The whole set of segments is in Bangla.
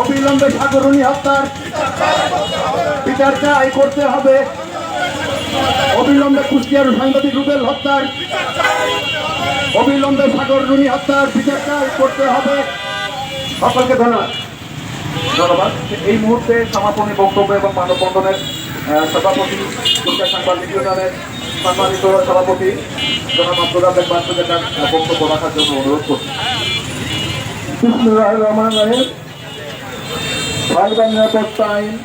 অবিলম্বে সাগরণী হত্যার বিচার চাই করতে হবে। অবিলম্বে কুষ্টিয়ার সাংবাদিক রুবেল হত্যার, অবিলম্বে সাগরণী হত্যার বিচার চাই করতে হবে। সকলকে ধন্যবাদ। ধন্যবাদ। এই মুহূর্তে সমাপনী বক্তব্য এবং মানববন্ধনের সভাপতি, কুষ্টিয়া সাংবাদিক ইউনিয়নের সম্মানিত সভাপতি জনাব আব্দুল তার বক্তব্য রাখার জন্য অনুরোধ করছি। বিসমুল্লাহ রহমান রহিম। সাইবার নিরাপত্তা আইন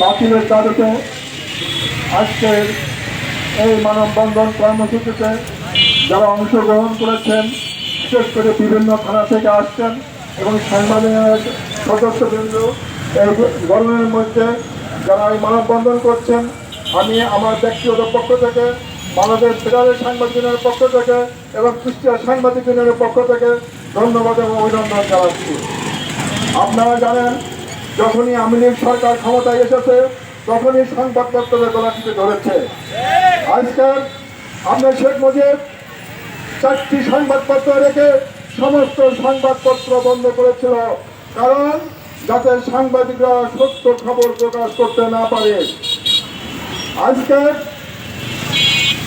বাতিলের দাবিতে আজকের এই মানববন্ধন কর্মসূচিতে যারা অংশগ্রহণ করেছেন, বিশেষ করে বিভিন্ন থানা থেকে আসছেন এবং সাংবাদিক সদস্যবৃন্দ, এই গরমের মধ্যে যারা এই মানববন্ধন করছেন, আমি আমার ব্যক্তিগত পক্ষ থেকে, বাংলাদেশ ফেডারেল সাংবাদিক ইউনিয়নের পক্ষ থেকে এবং কুষ্টিয়া সাংবাদিক ইউনিয়নের পক্ষ থেকে ধন্যবাদ এবং অভিনন্দন জানাচ্ছি। আপনারা জানেন যখনই লীগ সরকার ক্ষমতায় এসেছে, তখনই সংবাদপত্রের গলাটিতে ধরেছে। আজকাল আপনার শেখ মুজিব চারটি সংবাদপত্র রেখে সমস্ত সংবাদপত্র বন্ধ করেছিল। কারণ যাতে সাংবাদিকরা সত্য খবর প্রকাশ করতে না পারে। আজকে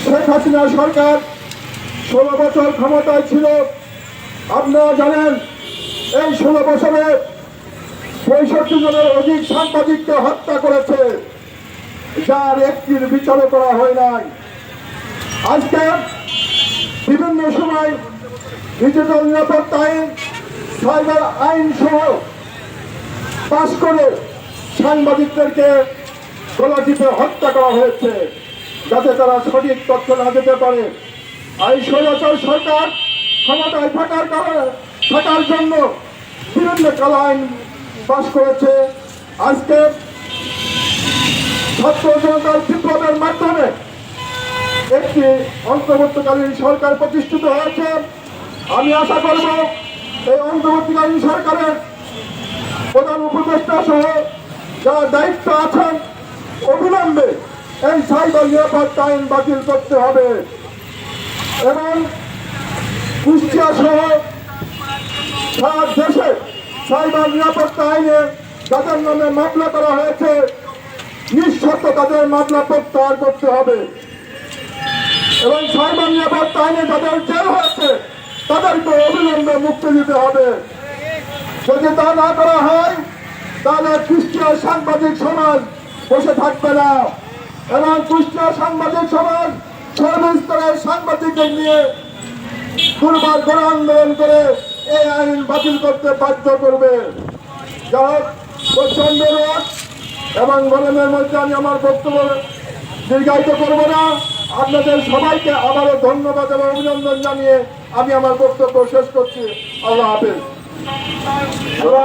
শেখ হাসিনা সরকার ষোলো বছর ক্ষমতায় ছিল। আপনারা জানেন, এই ষোলো বছরে পঁয়ষট্টি জনের অধিক সাংবাদিককে হত্যা করেছে। যার একটির বিচারও করা হয় নাই। আজকে বিভিন্ন সময় ডিজিটাল নিরাপত্তা আইন সাইবার আইন সহ পাশ করে সাংবাদিকদেরকে গলাটিতে হত্যা করা হয়েছে, যাতে তারা সঠিক তথ্য না দিতে পারে। এই স্বৈরাচার সরকার ক্ষমতায় থাকার কারণে থাকার জন্য বিভিন্ন কালা আইন পাশ করেছে। আজকে ছাত্র জনতার বিপ্লবের মাধ্যমে একটি অন্তর্বর্তীকালীন সরকার প্রতিষ্ঠিত হয়েছে। আমি আশা করব এই অন্তর্বর্তীকালীন সরকারের প্রধান উপদেষ্টা সহ যারা দায়িত্ব আছেন, অবিলম্বে এই সাইবার নিরাপত্তা আইন বাতিল করতে হবে। এবং কুষ্টিয়া সহ সারা দেশে সাইবার নিরাপত্তা আইনে যাদের নামে মামলা করা হয়েছে নিঃশর্ত তাদের মামলা প্রত্যাহার করতে হবে। এবং সাইবার নিরাপত্তা আইনে যাদের জেল হয়েছে, তাদেরকে অবিলম্বে মুক্তি দিতে হবে। যদি তা না করা হয়, তাহলে কুষ্টিয়ার সাংবাদিক সমাজ বসে থাকবে না। এবং কুষ্টিয়ার সাংবাদিক সমাজ সর্বস্তরের সাংবাদিকদের নিয়ে দুর্বার গণ আন্দোলন করে এই আইন বাতিল করতে বাধ্য করবে। যাক প্রচণ্ড রোগ এবং গরমের মধ্যে আমি আমার বক্তব্য দীর্ঘায়িত করব না, আপনাদের সবাইকে আবারও ধন্যবাদ এবং অভিনন্দন জানিয়ে আমি আমার বক্তব্য শেষ করছি। আল্লাহ হাফেজ।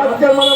আজকের মানে